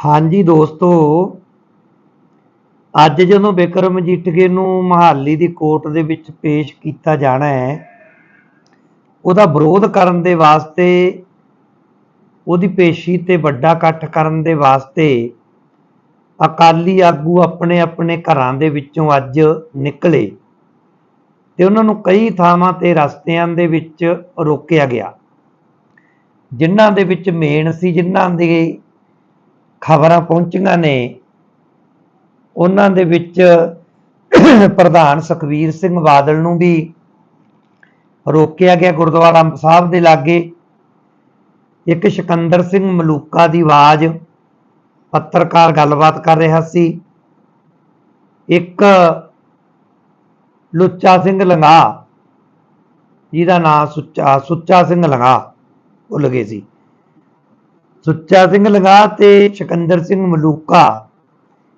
ਹਾਂਜੀ ਦੋਸਤੋ, ਅੱਜ ਜਦੋਂ ਬਿਕਰਮ ਮਜੀਠੀਏ ਨੂੰ ਮਹਾਲੀ ਦੀ ਕੋਰਟ ਦੇ ਵਿੱਚ ਪੇਸ਼ ਕੀਤਾ ਜਾਣਾ ਹੈ, ਉਹਦਾ ਵਿਰੋਧ ਕਰਨ ਦੇ ਵਾਸਤੇ, ਉਹਦੀ ਪੇਸ਼ੀ ਤੇ ਵੱਡਾ ਇਕੱਠ ਕਰਨ ਦੇ ਵਾਸਤੇ ਅਕਾਲੀ ਆਗੂ ਆਪਣੇ ਆਪਣੇ ਘਰਾਂ ਦੇ ਵਿੱਚੋਂ ਅੱਜ ਨਿਕਲੇ ਤੇ ਉਹਨਾਂ ਨੂੰ ਕਈ ਥਾਵਾਂ ਤੇ ਰਸਤਿਆਂ ਦੇ ਵਿੱਚ ਰੋਕਿਆ ਗਿਆ। ਜਿਨ੍ਹਾਂ ਦੇ ਵਿੱਚ ਮੇਨ ਸੀ, ਜਿਨ੍ਹਾਂ ਦੇ ਖਬਰਾਂ ਪਹੁੰਚੀਆਂ ਨੇ। ਉਹਨਾਂ ਦੇ ਵਿੱਚ ਪ੍ਰਧਾਨ ਸੁਖਵੀਰ ਸਿੰਘ ਬਾਦਲ ਨੂੰ ਵੀ ਰੋਕਿਆ ਗਿਆ ਗੁਰਦੁਆਰਾ ਅੰਬ ਸਾਹਿਬ ਦੇ ਲਾਗੇ। ਇੱਕ ਸਿਕੰਦਰ ਸਿੰਘ ਮਲੂਕਾ ਦੀ ਆਵਾਜ਼ ਪੱਤਰਕਾਰ ਗੱਲਬਾਤ ਕਰ ਰਿਹਾ ਸੀ। ਇੱਕ ਲੁੱਚਾ ਸਿੰਘ ਲੰਗਾ, ਜਿਹਦਾ ਨਾਮ ਸੁੱਚਾ ਸੁੱਚਾ ਸਿੰਘ ਲੰਗਾ ਭੁੱਲ ਗਏ ਸੀ। ਸੁੱਚਾ ਸਿੰਘ ਲੰਗਾ ਤੇ ਸਿਕੰਦਰ ਸਿੰਘ ਮਲੂਕਾ,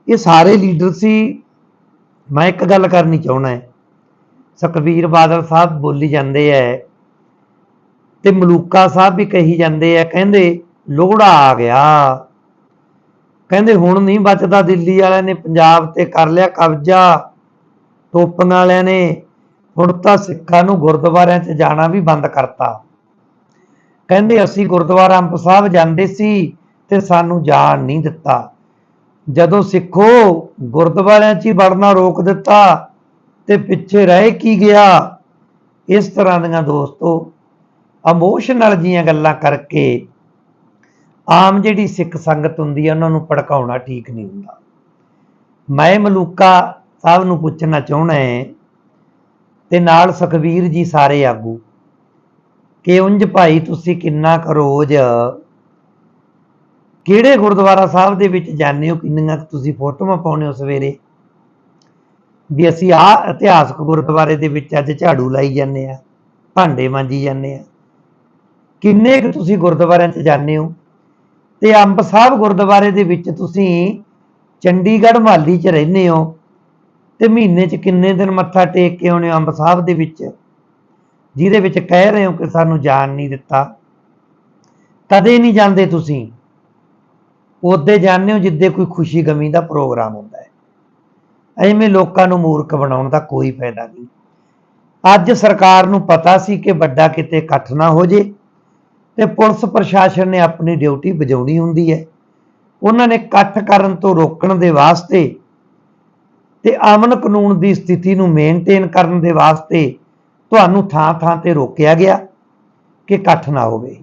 ਇਹ ਸਾਰੇ ਲੀਡਰ ਸੀ। ਮੈਂ ਇੱਕ ਗੱਲ ਕਰਨੀ ਚਾਹੁੰਦਾ ਹੈ। ਸੁਖਬੀਰ ਬਾਦਲ ਸਾਹਿਬ ਬੋਲੀ ਜਾਂਦੇ ਐ ਤੇ ਮਲੂਕਾ ਸਾਹਿਬ ਵੀ ਕਹੀ ਜਾਂਦੇ ਐ ਕਹਿੰਦੇ ਲੋਹੜਾ ਆ ਗਿਆ। ਕਹਿੰਦੇ ਹੁਣ ਨਹੀਂ ਬਚਦਾ ਦਿੱਲੀ ਵਾਲਿਆਂ ਨੇ ਪੰਜਾਬ ਤੇ ਕਰ ਲਿਆ ਕਬਜ਼ਾ, ਟੋਪੀਆਂ ਵਾਲਿਆਂ ਨੇ ਹੁਣ ਤਾਂ ਸਿੱਖਾਂ ਨੂੰ ਗੁਰਦੁਆਰਿਆਂ 'ਚ ਜਾਣਾ ਵੀ ਬੰਦ ਕਰਤਾ। ਕਹਿੰਦੇ ਅਸੀਂ ਗੁਰਦੁਆਰਾ ਅੰਬ ਸਾਹਿਬ ਜਾਂਦੇ ਸੀ ਤੇ ਸਾਨੂੰ ਜਾਣ ਨਹੀਂ ਦਿੱਤਾ। ਜਦੋਂ ਸਿੱਖੋ ਗੁਰਦੁਆਰਿਆਂ 'ਚ ਹੀ ਵੜਨਾ ਰੋਕ ਦਿੱਤਾ ਤੇ ਪਿੱਛੇ ਰਹਿ ਕੀ ਗਿਆ? ਇਸ ਤਰ੍ਹਾਂ ਦੀਆਂ ਦੋਸਤੋ ਇਮੋਸ਼ਨਲ ਜੀਆਂ ਗੱਲਾਂ ਕਰਕੇ ਆਮ ਜਿਹੜੀ ਸਿੱਖ ਸੰਗਤ ਹੁੰਦੀ ਹੈ ਉਹਨਾਂ ਨੂੰ ਭੜਕਾਉਣਾ ਠੀਕ ਨਹੀਂ ਹੁੰਦਾ। ਮੈਂ ਮਲੂਕਾ ਸਾਹਿਬ ਨੂੰ ਪੁੱਛਣਾ ਚਾਹੁੰਦਾ ਹੈ ਤੇ ਨਾਲ ਸੁਖਵੀਰ ਜੀ ਸਾਰੇ ਆਗੂ। ਕਿ ਉਂਝ ਭਾਈ ਤੁਸੀਂ ਕਿੰਨਾ ਕੁ ਰੋਜ਼ ਕਿਹੜੇ ਗੁਰਦੁਆਰਾ ਸਾਹਿਬ ਦੇ ਵਿੱਚ ਜਾਂਦੇ ਹੋ? ਕਿੰਨੀਆਂ ਕੁ ਤੁਸੀਂ ਫੋਟੋਆਂ ਪਾਉਂਦੇ ਹੋ ਸਵੇਰੇ? ਵੀ ਅਸੀਂ ਆ ਇਤਿਹਾਸਕ ਗੁਰਦੁਆਰੇ ਦੇ ਵਿੱਚ ਅੱਜ ਝਾੜੂ ਲਾਈ ਜਾਂਦੇ ਆ, ਭਾਂਡੇ ਮਾਂਜੀ ਜਾਂਦੇ ਆ। ਕਿੰਨੇ ਕੁ ਤੁਸੀਂ ਗੁਰਦੁਆਰਿਆਂ 'ਚ ਜਾਂਦੇ ਹੋ? ਤੇ ਅੰਬ ਸਾਹਿਬ ਗੁਰਦੁਆਰੇ ਦੇ ਵਿੱਚ ਤੁਸੀਂ ਚੰਡੀਗੜ੍ਹ ਮਾਲੀ 'ਚ ਰਹਿੰਦੇ ਹੋ। ਤੇ ਮਹੀਨੇ 'ਚ ਕਿੰਨੇ ਦਿਨ ਮੱਥਾ ਟੇਕ ਕੇ ਆਉਣੇ ਹੋ ਅੰਬ ਸਾਹਿਬ ਦੇ ਵਿੱਚ? ਜਿਹਦੇ ਵਿੱਚ ਕਹਿ ਰਹੇ ਹੋ ਕਿ ਸਾਨੂੰ ਜਾਣ ਨਹੀਂ ਦਿੱਤਾ। ਕਦੇ ਨਹੀਂ ਜਾਂਦੇ ਤੁਸੀਂ। ਉਹਦੇ ਜਾਂਦੇ ਹੋ ਜਿੱਦੇ ਕੋਈ ਖੁਸ਼ੀ ਗਮੀ ਦਾ ਪ੍ਰੋਗਰਾਮ ਹੁੰਦਾ ਹੈ। ਐਵੇਂ ਲੋਕਾਂ ਨੂੰ ਮੂਰਖ ਬਣਾਉਣ ਦਾ ਕੋਈ ਫਾਇਦਾ ਨਹੀਂ। ਅੱਜ ਸਰਕਾਰ ਨੂੰ ਪਤਾ ਸੀ ਕਿ ਵੱਡਾ ਕਿਤੇ ਇਕੱਠ ਨਾ ਹੋ ਜੇ ਤੇ ਪੁਲਿਸ ਪ੍ਰਸ਼ਾਸਨ ਨੇ ਆਪਣੀ ਡਿਊਟੀ ਵਜਾਉਣੀ ਹੁੰਦੀ ਹੈ। ਉਹਨਾਂ ਨੇ ਇਕੱਠ ਕਰਨ ਤੋਂ ਰੋਕਣ ਦੇ ਵਾਸਤੇ ਤੇ ਅਮਨ ਕਾਨੂੰਨ ਦੀ ਸਥਿਤੀ ਨੂੰ ਮੇਨਟੇਨ ਕਰਨ ਦੇ ਵਾਸਤੇ ਤੁਹਾਨੂੰ ਥਾਂ ਥਾਂ ਤੇ ਰੋਕਿਆ ਗਿਆ ਕਿ ਇਕੱਠ ਨਾ ਹੋਵੇ।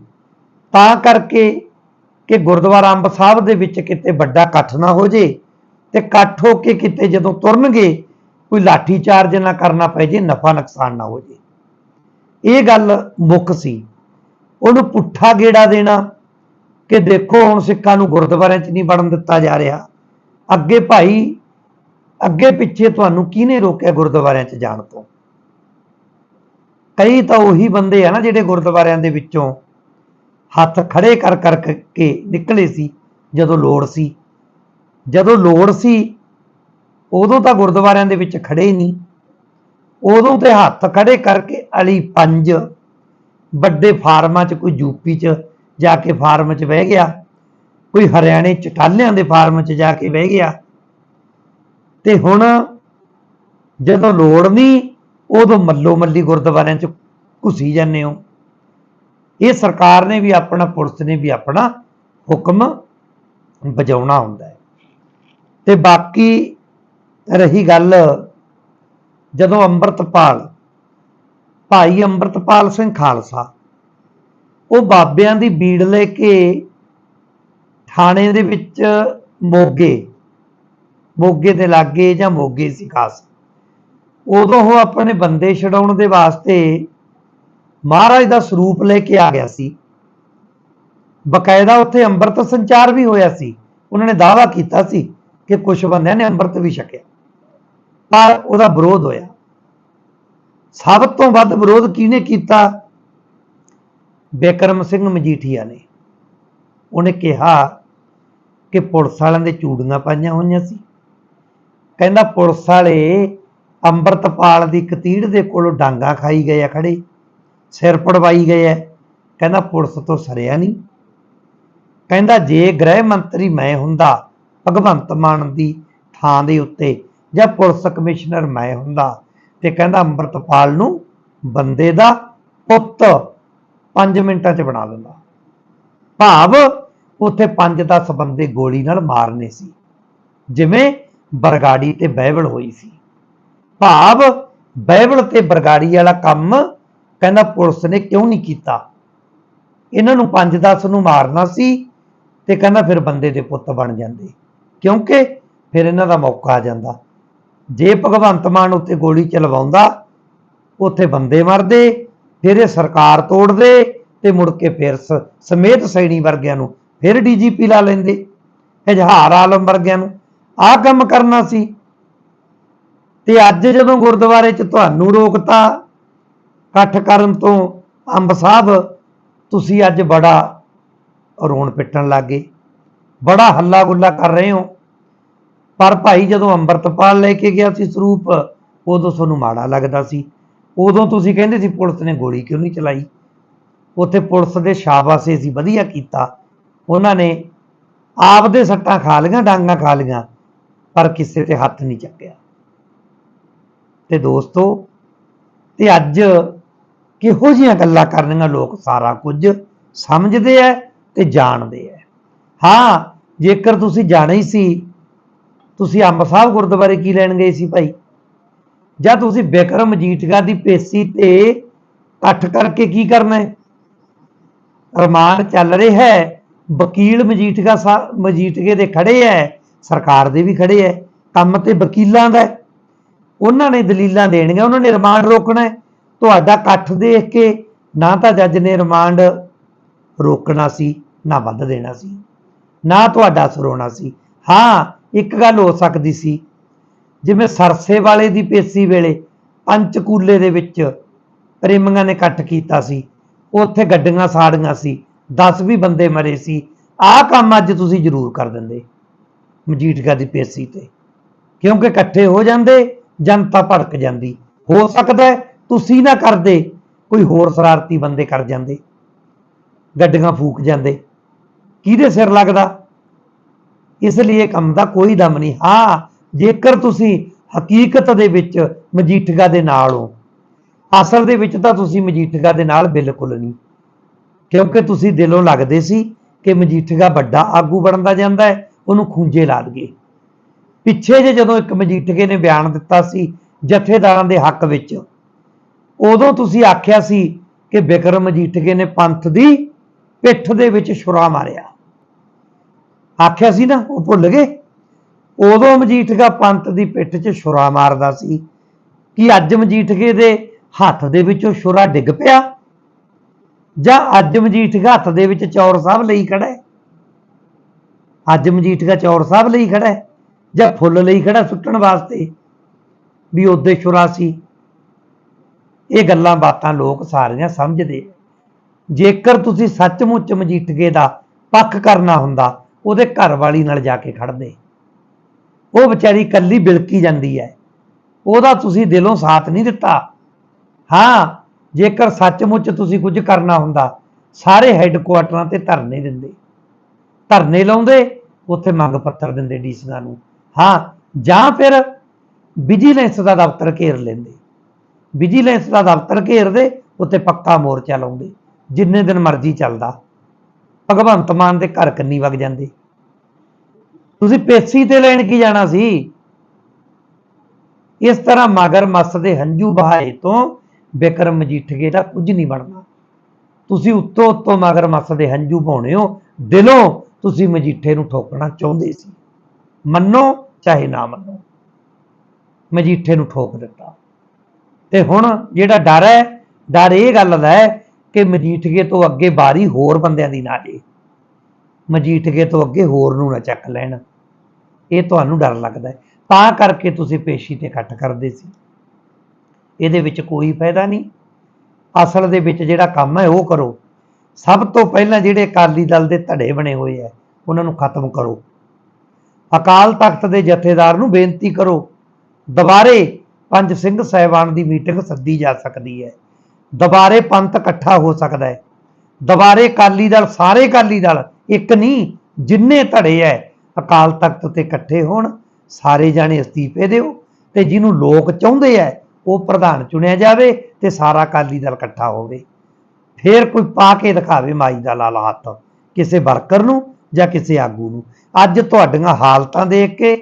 ਤਾਂ ਕਰਕੇ ਕਿ ਗੁਰਦੁਆਰਾ ਅੰਬ ਸਾਹਿਬ ਦੇ ਵਿੱਚ ਕਿਤੇ ਵੱਡਾ ਇਕੱਠ ਨਾ ਹੋ ਜੇ ਤੇ ਇਕੱਠ ਹੋ ਕੇ ਕਿਤੇ ਜਦੋਂ ਤੁਰਨਗੇ, ਕੋਈ ਲਾਠੀ ਚਾਰਜ ਨਾ ਕਰਨਾ ਪੈ ਜੇ, ਨਫਾ ਨੁਕਸਾਨ ਨਾ ਹੋ ਜੇ। ਇਹ ਗੱਲ ਮੁੱਖ ਸੀ। ਉਹਨੂੰ ਪੁੱਠਾ ਗੇੜਾ ਦੇਣਾ ਕਿ ਦੇਖੋ ਹੁਣ ਸਿੱਖਾਂ ਨੂੰ ਗੁਰਦੁਆਰਿਆਂ 'ਚ ਨਹੀਂ ਵੜਨ ਦਿੱਤਾ ਜਾ ਰਿਹਾ। ਅੱਗੇ ਭਾਈ, ਅੱਗੇ ਪਿੱਛੇ ਤੁਹਾਨੂੰ ਕਿਹਨੇ ਰੋਕਿਆ ਗੁਰਦੁਆਰਿਆਂ 'ਚ ਜਾਣ ਤੋਂ? ਕਈ ਤਾਂ ਉਹੀ ਬੰਦੇ ਆ ਨਾ ਜਿਹੜੇ ਗੁਰਦੁਆਰਿਆਂ ਦੇ ਵਿੱਚੋਂ ਹੱਥ ਖੜੇ ਕਰ ਕਰ ਕੇ ਨਿਕਲੇ ਸੀ, ਜਦੋਂ ਲੋੜ ਸੀ। ਜਦੋਂ ਲੋੜ ਸੀ, ਉਦੋਂ ਤਾਂ ਗੁਰਦੁਆਰਿਆਂ ਦੇ ਵਿੱਚ ਖੜੇ ਹੀ ਨਹੀਂ। ਉਦੋਂ ਤੇ ਹੱਥ ਖੜੇ ਕਰਕੇ ਅਲੀ ਪੰਜ, ਵੱਡੇ ਫਾਰਮਾਂ 'ਚ, ਕੋਈ ਯੂਪੀ 'ਚ ਜਾ ਕੇ ਫਾਰਮ 'ਚ ਬਹਿ ਗਿਆ, ਕੋਈ ਹਰਿਆਣੇ ਚਟਾਲਿਆਂ ਦੇ ਫਾਰਮ 'ਚ ਜਾ ਕੇ ਬਹਿ ਗਿਆ। ਤੇ ਹੁਣ ਜਦੋਂ ਲੋੜ ਨਹੀਂ ਉਦੋਂ ਮੱਲੋ ਮੱਲੀ ਗੁਰਦੁਆਰਿਆਂ 'ਚ ਘੁਸੀ ਜਾਂਦੇ ਹੋ। ਇਹ ਸਰਕਾਰ ਨੇ ਵੀ ਆਪਣਾ, ਪੁਲਿਸ ਨੇ ਵੀ ਆਪਣਾ ਹੁਕਮ ਬਜਾਉਣਾ ਹੁੰਦਾ ਹੈ। ਤੇ ਬਾਕੀ ਰਹੀ ਗੱਲ ਜਦੋਂ ਅੰਮ੍ਰਿਤਪਾਲ, ਭਾਈ ਅੰਮ੍ਰਿਤਪਾਲ ਸਿੰਘ ਖਾਲਸਾ, ਉਹ ਬਾਬਿਆਂ ਦੀ ਬੀੜ ਲੈ ਕੇ ਥਾਣੇ ਦੇ ਵਿੱਚ ਮੋਗੇ ਮੋਗੇ ਦੇ ਲਾਗੇ ਜਾਂ ਮੋਗੇ ਸੀ ਖਾਸ। ਉਦੋਂ ਉਹ ਆਪਣੇ ਬੰਦੇ ਛਡਾਉਣ ਦੇ ਵਾਸਤੇ ਮਹਾਰਾਜ ਦਾ ਸਰੂਪ ਲੈ ਕੇ ਆ ਗਿਆ ਸੀ। ਬਕਾਇਦਾ ਉੱਥੇ ਅੰਮ੍ਰਿਤ ਸੰਚਾਰ ਵੀ ਹੋਇਆ ਸੀ। ਉਹਨਾਂ ਨੇ ਦਾਅਵਾ ਕੀਤਾ ਸੀ ਕਿ ਕੁਝ ਬੰਦਿਆਂ ਨੇ ਅੰਮ੍ਰਿਤ ਵੀ ਛਕਿਆ। ਪਰ ਉਹਦਾ ਵਿਰੋਧ ਹੋਇਆ। ਸਭ ਤੋਂ ਵੱਧ ਵਿਰੋਧ ਕਿਹਨੇ ਕੀਤਾ? ਬਿਕਰਮ ਸਿੰਘ ਮਜੀਠੀਆ ਨੇ। ਉਹਨੇ ਕਿਹਾ ਕਿ ਪੁਲਿਸ ਵਾਲਿਆਂ ਦੇ ਚੂੜੀਆਂ ਪਾਈਆਂ ਹੋਈਆਂ ਸੀ। ਕਹਿੰਦਾ ਪੁਲਿਸ ਵਾਲੇ ਅੰਮ੍ਰਿਤਪਾਲ ਦੀ ਕਤੀੜ ਦੇ ਕੋਲੋਂ ਡਾਂਗਾ ਖਾਈ ਗਏ ਆ ਖੜੇ। ਸਿਰ ਪੜਵਾਈ ਗਏ ਆ। ਕਹਿੰਦਾ, ਪੁਲਿਸ ਤੋਂ ਸਰਿਆ ਨਹੀਂ। ਕਹਿੰਦਾ, ਜੇ ਗ੍ਰਹਿ ਮੰਤਰੀ ਮੈਂ ਹੁੰਦਾ, ਭਗਵੰਤ ਮਾਨ ਦੀ ਥਾਂ ਦੇ ਉੱਤੇ ਜਾਂ ਪੁਲਿਸ ਕਮਿਸ਼ਨਰ ਮੈਂ ਹੁੰਦਾ ਤੇ ਕਹਿੰਦਾ, ਅੰਮ੍ਰਿਤਪਾਲ ਨੂੰ ਬੰਦੇ ਦਾ ਪੁੱਤ 5 ਮਿੰਟਾਂ 'ਚ ਬਣਾ ਦਿੰਦਾ। ਭਾਵ ਉੱਥੇ 5-10 ਬੰਦੇ ਗੋਲੀ ਨਾਲ ਮਾਰਨੇ ਸੀ। ਜਿਵੇਂ ਬਰਗਾੜੀ ਤੇ ਬਾਈਬਲ ਹੋਈ ਸੀ। ਭਾਵ ਬਹਿਬਲ ਤੇ ਬਰਗਾੜੀ ਵਾਲਾ ਕੰਮ ਕਹਿੰਦਾ ਪੁਲਿਸ ਨੇ ਕਿਉਂ ਨਹੀਂ ਕੀਤਾ? ਇਹਨਾਂ ਨੂੰ 5-10 ਨੂੰ ਮਾਰਨਾ ਸੀ ਤੇ ਕਹਿੰਦਾ ਫਿਰ ਬੰਦੇ ਦੇ ਪੁੱਤ ਬਣ ਜਾਂਦੇ। ਕਿਉਂਕਿ ਫਿਰ ਇਹਨਾਂ ਦਾ ਮੌਕਾ ਆ ਜਾਂਦਾ। ਜੇ ਭਗਵੰਤ ਮਾਨ ਉੱਤੇ ਗੋਲੀ ਚਲਵਾਉਂਦਾ ਉੱਥੇ ਬੰਦੇ ਮਰਦੇ, ਫਿਰ ਇਹ ਸਰਕਾਰ ਤੋੜਦੇ ਤੇ ਮੁੜ ਕੇ ਫਿਰ ਸ- ਸਮੇਤ ਸੈਣੀ ਵਰਗਿਆਂ ਨੂੰ ਫਿਰ ਡੀਜੀਪੀ ਲਾ ਲੈਂਦੇ ਇਜ਼ਹਾਰ ਆਲਮ ਵਰਗਿਆਂ ਨੂੰ। ਆਹ ਕੰਮ ਕਰਨਾ ਸੀ। ਤੇ ਅੱਜ ਜਦੋਂ ਗੁਰਦੁਆਰੇ 'ਚ ਤੁਹਾਨੂੰ ਰੋਕਤਾ, ਇਕੱਠ ਕਰਨ ਤੋਂ ਅੰਬ ਸਾਹਿਬ, ਤੁਸੀਂ ਅੱਜ ਬੜਾ ਰੋਣ ਪਿੱਟਣ ਲੱਗੇ ਬੜਾ ਹੱਲਾ ਗੁੱਲਾ ਕਰ ਰਹੇ ਹੋ। ਪਰ ਭਾਈ ਜਦੋਂ ਅੰਮ੍ਰਿਤਪਾਲ ਲੈ ਕੇ ਗਿਆ ਸੀ ਸਰੂਪ, ਉਦੋਂ ਤੁਹਾਨੂੰ ਮਾੜਾ ਲੱਗਦਾ ਸੀ। ਉਦੋਂ ਤੁਸੀਂ ਕਹਿੰਦੇ ਸੀ ਪੁਲਿਸ ਨੇ ਗੋਲੀ ਕਿਉਂ ਨਹੀਂ ਚਲਾਈ? ਉੱਥੇ ਪੁਲਿਸ ਦੇ ਸ਼ਾਬਾਸ਼ੇ ਸੀ, ਵਧੀਆ ਕੀਤਾ। ਉਹਨਾਂ ਨੇ ਆਪਦੇ ਸੱਟਾਂ ਖਾ ਲਈਆਂ ਡਾਂਗਾ ਖਾ ਲਈਆਂ ਪਰ ਕਿਸੇ ਤੇ ਹੱਥ ਨਹੀਂ ਚੱਕਿਆ। ਤੇ ਦੋਸਤੋ, ਤੇ ਅੱਜ ਕਿਹੋ ਜੀਆਂ ਗੱਲਾਂ ਕਰਨੀਆਂ ਲੋਕ ਸਾਰਾ ਕੁਝ ਸਮਝਦੇ ਐ ਤੇ ਜਾਣਦੇ ਐ। ਹਾਂ, ਜੇਕਰ ਤੁਸੀਂ ਜਾਣਾ ਹੀ ਸੀ, ਤੁਸੀਂ ਅੰਬ ਸਾਹਿਬ ਗੁਰਦੁਆਰੇ ਕੀ ਲੈਣ ਗਏ ਸੀ ਭਾਈ? ਜਾਂ ਤੁਸੀਂ ਬਿਕਰਮ ਮਜੀਠੀਆ ਦੀ ਪੇਸੀ ਤੇ ਇਕੱਠ ਕਰਕੇ ਕੀ ਕਰਨਾ ਹੈ ਰਮਾਨ ਚੱਲ ਰਿਹਾ ਹੈ ਵਕੀਲ ਮਜੀਠੀਆ ਸਾਹਿਬ ਮਜੀਠੀਏ ਦੇ ਖੜੇ ਐ, ਸਰਕਾਰ ਦੇ ਵੀ ਖੜੇ ਐ, ਕੰਮ ਤੇ ਵਕੀਲਾਂ ਦਾ ਹੈ। ਉਹਨਾਂ ਨੇ ਦਲੀਲਾਂ ਦੇਣੀਆਂ, ਉਹਨਾਂ ਨੇ ਰਿਮਾਂਡ ਰੋਕਣਾ ਹੈ। ਤੁਹਾਡਾ ਇਕੱਠ ਦੇਖ ਕੇ ਨਾ ਤਾਂ ਜੱਜ ਨੇ ਰਿਮਾਂਡ ਰੋਕਣਾ ਸੀ, ਨਾ ਵੱਧ ਦੇਣਾ ਸੀ, ਨਾ ਤੁਹਾਡਾ ਸਰੋਣਾ ਸੀ। ਹਾਂ, ਇੱਕ ਗੱਲ ਹੋ ਸਕਦੀ ਸੀ, ਜਿਵੇਂ ਸਰਸੇ ਵਾਲੇ ਦੀ ਪੇਸੀ ਵੇਲੇ ਪੰਚਕੂਲੇ ਦੇ ਵਿੱਚ ਪ੍ਰੇਮੀਆਂ ਨੇ ਇਕੱਠ ਕੀਤਾ ਸੀ, ਉੱਥੇ ਗੱਡੀਆਂ ਸਾੜੀਆਂ ਸੀ 10 ਵੀ ਬੰਦੇ ਮਰੇ ਸੀ। ਆਹ ਕੰਮ ਅੱਜ ਤੁਸੀਂ ਜ਼ਰੂਰ ਕਰ ਦਿੰਦੇ, ਮਜੀਠੀਆ ਦੀ ਪੇਸੀ ਤੇ, ਕਿਉਂਕਿ ਇਕੱਠੇ ਹੋ ਜਾਂਦੇ ਜਨਤਾ ਭੜਕ ਜਾਂਦੀ। ਹੋ ਸਕਦਾ ਤੁਸੀਂ ਨਾ ਕਰਦੇ, ਕੋਈ ਹੋਰ ਸ਼ਰਾਰਤੀ ਬੰਦੇ ਕਰ ਜਾਂਦੇ। ਗੱਡੀਆਂ ਫੂਕ ਜਾਂਦੇ। ਕਿਹਦੇ ਸਿਰ ਲੱਗਦਾ? ਇਸ ਲਈ ਇਹ ਕੰਮ ਦਾ ਕੋਈ ਦਮ ਨਹੀਂ। ਹਾਂ, ਜੇਕਰ ਤੁਸੀਂ ਹਕੀਕਤ ਦੇ ਵਿੱਚ ਮਜੀਠਗਾ ਦੇ ਨਾਲ ਹੋ, ਅਸਲ ਦੇ ਵਿੱਚ ਤਾਂ ਤੁਸੀਂ ਮਜੀਠਗਾ ਦੇ ਨਾਲ ਬਿਲਕੁਲ ਨਹੀਂ। ਕਿਉਂਕਿ ਤੁਸੀਂ ਦਿਲੋਂ ਲੱਗਦੇ ਸੀ ਕਿ ਮਜੀਠਗਾ ਵੱਡਾ ਆਗੂ ਬਣਦਾ ਜਾਂਦਾ ਹੈ, ਉਹਨੂੰ ਖੂੰਜੇ ਲਾ ਦਈਏ। ਪਿੱਛੇ ਜੇ ਜਦੋਂ ਇੱਕ ਮਜੀਠੀਏ ਨੇ ਬਿਆਨ ਦਿੱਤਾ ਸੀ ਜਥੇਦਾਰਾਂ ਦੇ ਹੱਕ ਵਿੱਚ, ਉਦੋਂ ਤੁਸੀਂ ਆਖਿਆ ਸੀ ਕਿ ਬਿਕਰਮ ਮਜੀਠਕੇ ਨੇ ਪੰਥ ਦੀ ਪਿੱਠ ਦੇ ਵਿੱਚ ਛੁਰਾ ਮਾਰਿਆ। ਆਖਿਆ ਸੀ ਨਾ, ਉਹ ਭੁੱਲ ਗਏ। ਉਦੋਂ ਮਜੀਠੀਆ ਪੰਥ ਦੀ ਪਿੱਠ 'ਚ ਛੁਰਾ ਮਾਰਦਾ ਸੀ ਕਿ ਅੱਜ ਮਜੀਠੀਏ ਦੇ ਹੱਥ ਦੇ ਵਿੱਚੋਂ ਛੁਰਾ ਡਿੱਗ ਪਿਆ ਜਾਂ ਅੱਜ ਮਜੀਠੀਆ ਹੱਥ ਦੇ ਵਿੱਚ ਚੌਰ ਸਾਹਿਬ ਲਈ ਖੜਾ ਹੈ? ਅੱਜ ਮਜੀਠੀਆ ਚੌਰ ਸਾਹਿਬ ਲਈ ਖੜਾ ਹੈ। ਜਾਂ ਫੁੱਲ ਲਈ ਖੜਾ ਸੁੱਟਣ ਵਾਸਤੇ ਵੀ ਉਹਦੇ ਛੁਰਾ ਸੀ। ਇਹ ਗੱਲਾਂ ਬਾਤਾਂ ਲੋਕ ਸਾਰੀਆਂ ਸਮਝਦੇ ਜੇਕਰ ਤੁਸੀਂ ਸੱਚਮੁੱਚ ਮਜੀਠੀਏ ਦਾ ਪੱਖ ਕਰਨਾ ਹੁੰਦਾ, ਉਹਦੇ ਘਰ ਵਾਲੀ ਨਾਲ ਜਾ ਕੇ ਖੜਦੇ। ਉਹ ਵਿਚਾਰੀ ਕੱਲੀ ਬਿਲਕੀ ਜਾਂਦੀ ਹੈ। ਉਹਦਾ ਤੁਸੀਂ ਦਿਲੋਂ ਸਾਥ ਨਹੀਂ ਦਿੱਤਾ। ਹਾਂ, ਜੇਕਰ ਸੱਚਮੁੱਚ ਤੁਸੀਂ ਕੁਝ ਕਰਨਾ ਹੁੰਦਾ, ਸਾਰੇ ਹੈੱਡਕੁਆਟਰਾਂ ਤੇ ਧਰਨੇ ਦਿੰਦੇ। ਧਰਨੇ ਲਾਉਂਦੇ, ਉੱਥੇ ਮੰਗ ਪੱਤਰ ਦਿੰਦੇ ਡੀਸੀਆਂ ਨੂੰ। ਹਾਂ, ਜਾਂ ਫਿਰ ਵਿਜੀਲੈਂਸ ਦਾ ਦਫ਼ਤਰ ਘੇਰ ਲੈਂਦੇ। ਵਿਜੀਲੈਂਸ ਦਾ ਦਫ਼ਤਰ ਘੇਰਦੇ ਉੱਤੇ ਪੱਕਾ ਮੋਰਚਾ ਲਾਉਂਦੇ, ਜਿੰਨੇ ਦਿਨ ਮਰਜ਼ੀ ਚੱਲਦਾ। ਭਗਵੰਤ ਮਾਨ ਦੇ ਘਰ ਕੰਨੀ ਵਗ ਜਾਂਦੇ। ਤੁਸੀਂ ਪੇਸੀ ਤੇ ਲੈਣ ਕੀ ਜਾਣਾ ਸੀ? ਇਸ ਤਰ੍ਹਾਂ ਮਗਰ ਮੱਸ ਦੇ ਹੰਝੂ ਬਹਾਏ ਤੋਂ ਬਿਕਰਮ ਮਜੀਠੀਏ ਦਾ ਕੁਝ ਨਹੀਂ ਬਣਨਾ ਤੁਸੀਂ ਉੱਤੋਂ ਉੱਤੋਂ ਮਗਰ ਮੱਸ ਦੇ ਹੰਝੂ ਪਾਉਣੇ ਹੋ, ਦਿਲੋਂ ਤੁਸੀਂ ਮਜੀਠੇ ਨੂੰ ਠੋਕਣਾ ਚਾਹੁੰਦੇ ਸੀ। ਮੰਨੋ ਚਾਹੇ ਨਾ ਮੰਨੋ। ਮਜੀਠੇ ਨੂੰ ਠੋਕ ਦਿੱਤਾ। ਤੇ ਹੁਣ ਜਿਹੜਾ ਡਰ ਹੈ, ਡਰ ਇਹ ਗੱਲ ਦਾ ਹੈ ਕਿ ਮਜੀਠੇ ਤੋਂ ਅੱਗੇ ਬਾਰੀ ਹੋਰ ਬੰਦਿਆਂ ਦੀ ਨਾ ਜੇ ਮਜੀਠੇ ਤੋਂ ਅੱਗੇ ਹੋਰ ਨੂੰ ਨਾ ਚੱਕ ਲੈਣ। ਇਹ ਤੁਹਾਨੂੰ ਡਰ ਲੱਗਦਾ ਤਾਂ ਕਰਕੇ ਤੁਸੀਂ ਪੇਸ਼ੀ ਤੇ ਇਕੱਠ ਕਰਦੇ ਸੀ। ਇਹਦੇ ਵਿੱਚ ਕੋਈ ਫਾਇਦਾ ਨਹੀਂ। ਅਸਲ ਦੇ ਵਿੱਚ ਜਿਹੜਾ ਕੰਮ ਹੈ, ਉਹ ਕਰੋ। ਸਭ ਤੋਂ ਪਹਿਲਾਂ ਜਿਹੜੇ ਅਕਾਲੀ ਦਲ ਦੇ ਧੜੇ ਬਣੇ ਹੋਏ ਆ ਉਹਨਾਂ ਨੂੰ ਖਤਮ ਕਰੋ। ਅਕਾਲ ਤਖਤ ਦੇ ਜਥੇਦਾਰ ਨੂੰ ਬੇਨਤੀ ਕਰੋ, ਦੁਬਾਰੇ ਪੰਜ ਸਿੰਘ ਸਾਹਿਬਾਨ ਦੀ ਮੀਟਿੰਗ ਸੱਦੀ ਜਾ ਸਕਦੀ ਹੈ। ਦੁਬਾਰੇ ਪੰਥ ਇਕੱਠਾ ਹੋ ਸਕਦਾ ਹੈ। ਦੁਬਾਰੇ ਅਕਾਲੀ ਦਲ, ਸਾਰੇ ਅਕਾਲੀ ਦਲ ਇੱਕ ਨਹੀਂ, ਜਿੰਨੇ ਧੜੇ ਐ ਅਕਾਲ ਤਖਤ ਤੇ ਇਕੱਠੇ ਹੋਣ, ਸਾਰੇ ਜਾਣੇ ਅਸਤੀਫੇ ਦਿਓ ਤੇ ਜਿਹਨੂੰ ਲੋਕ ਚਾਹੁੰਦੇ ਐ ਉਹ ਪ੍ਰਧਾਨ ਚੁਣਿਆ ਜਾਵੇ ਤੇ ਸਾਰਾ ਅਕਾਲੀ ਦਲ ਇਕੱਠਾ ਹੋਵੇ। ਫੇਰ ਕੋਈ ਪਾ ਕੇ ਦਿਖਾਵੇ ਮਾਈ ਦਾ ਲਾਲ ਹੱਥ, ਕਿਸੇ ਵਰਕਰ ਨੂੰ ਜਾਂ ਕਿਸੇ ਆਗੂ ਨੂੰ। ਅੱਜ ਤੁਹਾਡੀਆਂ ਹਾਲਤਾਂ ਦੇਖ ਕੇ,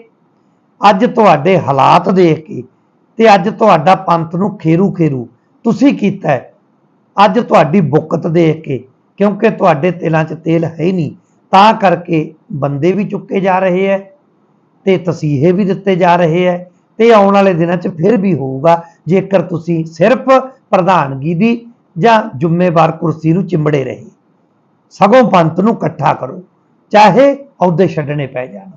ਅੱਜ ਤੁਹਾਡੇ ਹਾਲਾਤ ਦੇਖ ਕੇ ਤੇ ਅੱਜ ਤੁਹਾਡਾ ਪੰਥ ਨੂੰ ਖੇਰੂ ਖੇਰੂ ਤੁਸੀਂ ਕੀਤਾ ਹੈ। ਅੱਜ ਤੁਹਾਡੀ ਬੁੱਕਤ ਦੇਖ ਕੇ, ਕਿਉਂਕਿ ਤੁਹਾਡੇ ਤਿਲਾਂ 'ਚ ਤੇਲ ਹੈ ਹੀ ਨਹੀਂ, ਤਾਂ ਕਰਕੇ ਬੰਦੇ ਵੀ ਚੁੱਕੇ ਜਾ ਰਹੇ ਹੈ, ਤੇ ਤਸੀਹੇ ਵੀ ਦਿੱਤੇ ਜਾ ਰਹੇ ਹੈ, ਤੇ ਆਉਣ ਵਾਲੇ ਦਿਨਾਂ 'ਚ ਫਿਰ ਵੀ ਹੋਊਗਾ। ਜੇਕਰ ਤੁਸੀਂ ਸਿਰਫ ਪ੍ਰਧਾਨਗੀ ਦੀ ਜਾਂ ਜ਼ਿੰਮੇਵਾਰ ਕੁਰਸੀ ਨੂੰ ਚਿੰਬੜੇ ਰਹੇ, ਸਗੋਂ ਪੰਥ ਨੂੰ ਇਕੱਠਾ ਕਰੋ। ਚਾਹੇ ਅਹੁਦੇ ਛੱਡਣੇ ਪੈ ਜਾਣ।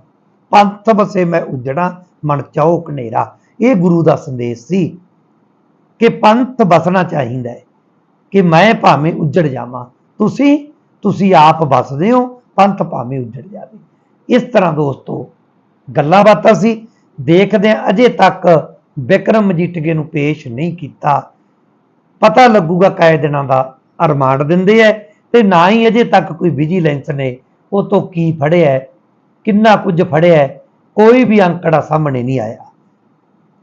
ਪੰਥ ਬਸੇ ਮੈਂ ਉਜੜਾ, ਮਨ ਚਾਓ ਕਨੇਰਾ ਇਹ ਗੁਰੂ ਦਾ ਸੰਦੇਸ਼ ਸੀ ਕਿ ਪੰਥ ਬਸਣਾ ਚਾਹੀਦਾ ਹੈ ਕਿ ਮੈਂ ਭਾਵੇਂ ਉੱਜੜ ਜਾਵਾਂ। ਤੁਸੀਂ ਤੁਸੀਂ ਆਪ ਬਸਦੇ ਹੋ, ਪੰਥ ਭਾਵੇਂ ਉੱਜੜ ਜਾਵੇ। ਇਸ ਤਰ੍ਹਾਂ ਦੋਸਤੋ, ਗੱਲਾਂ ਬਾਤਾਂ ਸੀ। ਦੇਖਦੇ ਹਾਂ ਅਜੇ ਤੱਕ ਵਿਕਰਮ ਮਜੀਠੀਏ ਨੂੰ ਪੇਸ਼ ਨਹੀਂ ਕੀਤਾ। ਪਤਾ ਲੱਗੂਗਾ ਕਾਇ ਦਿਨਾਂ ਦਾ ਰਿਮਾਂਡ ਦਿੰਦੇ ਐ ਤੇ ਨਾ ਹੀ ਅਜੇ ਤੱਕ ਕੋਈ ਵਿਜੀਲੈਂਸ ਨੇ ਉਹ ਤੋਂ ਕੀ ਫੜਿਆ ਕਿੰਨਾ ਕੁਝ ਫੜਿਆ ਕੋਈ ਵੀ ਅੰਕੜਾ ਸਾਹਮਣੇ ਨਹੀਂ ਆਇਆ।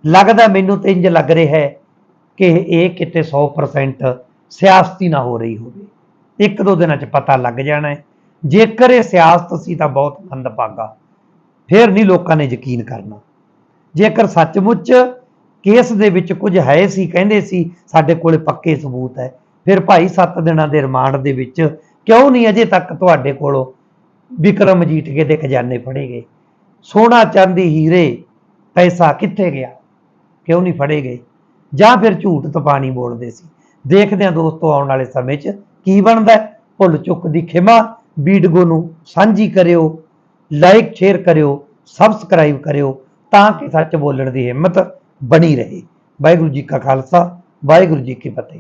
ਲੱਗਦਾ ਮੈਨੂੰ ਤੇ ਇੰਜ ਲੱਗ ਰਿਹਾ ਹੈ ਕਿ ਇਹ ਕਿਤੇ 100% ਸਿਆਸਤੀ ਨਾ ਹੋ ਰਹੀ ਹੋਵੇ। ਇੱਕ ਦੋ ਦਿਨਾਂ 'ਚ ਪਤਾ ਲੱਗ ਜਾਣਾ ਹੈ। ਜੇਕਰ ਇਹ ਸਿਆਸਤ ਸੀ ਤਾਂ ਬਹੁਤ ਮੰਦਭਾਗਾ ਫਿਰ ਨਹੀਂ ਲੋਕਾਂ ਨੇ ਯਕੀਨ ਕਰਨਾ। ਜੇਕਰ ਸੱਚਮੁੱਚ ਕੇਸ ਦੇ ਵਿੱਚ ਕੁਝ ਹੈ ਸੀ, ਕਹਿੰਦੇ ਸੀ, ਸਾਡੇ ਕੋਲੇ ਪੱਕੇ ਸਬੂਤ ਹੈ, ਫਿਰ ਭਾਈ 7 ਦਿਨਾਂ ਦੇ ਰਿਮਾਂਡ ਦੇ ਵਿੱਚ ਕਿਉਂ ਨਹੀਂ ਅਜੇ ਤੱਕ ਤੁਹਾਡੇ ਕੋਲੋਂ ਵਿਕਰਮ ਮਜੀਠੀਏ ਦੇ ਖਜ਼ਾਨੇ ਫੜੇ ਗਏ ਸੋਨਾ ਚਾਂਦੀ ਹੀਰੇ, ਪੈਸਾ ਕਿੱਥੇ ਗਿਆ? ਕਿਉਂ ਨਹੀਂ ਫੜੇ ਗਏ ਜਾਂ ਫਿਰ ਝੂਠ ਤਪਾਣੀ ਬੋਲਦੇ ਸੀ। ਦੇਖਦੇ ਹਾਂ ਦੋਸਤੋ, ਆਉਣ ਵਾਲੇ ਸਮੇਂ 'ਚ ਕੀ ਬਣਦਾ ਭੁੱਲ ਚੁੱਕ ਦੀ ਖਿਮਾ ਵੀਡੀਓ ਨੂੰ ਸਾਂਝੀ ਕਰਿਓ ਲਾਈਕ ਸ਼ੇਅਰ ਕਰਿਓ ਸਬਸਕ੍ਰਾਈਬ ਕਰਿਓ, ਤਾਂ ਕਿ ਸੱਚ ਬੋਲਣ ਦੀ ਹਿੰਮਤ ਬਣੀ ਰਹੇ। ਵਾਹਿਗੁਰੂ ਜੀ ਕਾ ਖਾਲਸਾ, ਵਾਹਿਗੁਰੂ ਜੀ ਕੀ ਫਤਿਹ।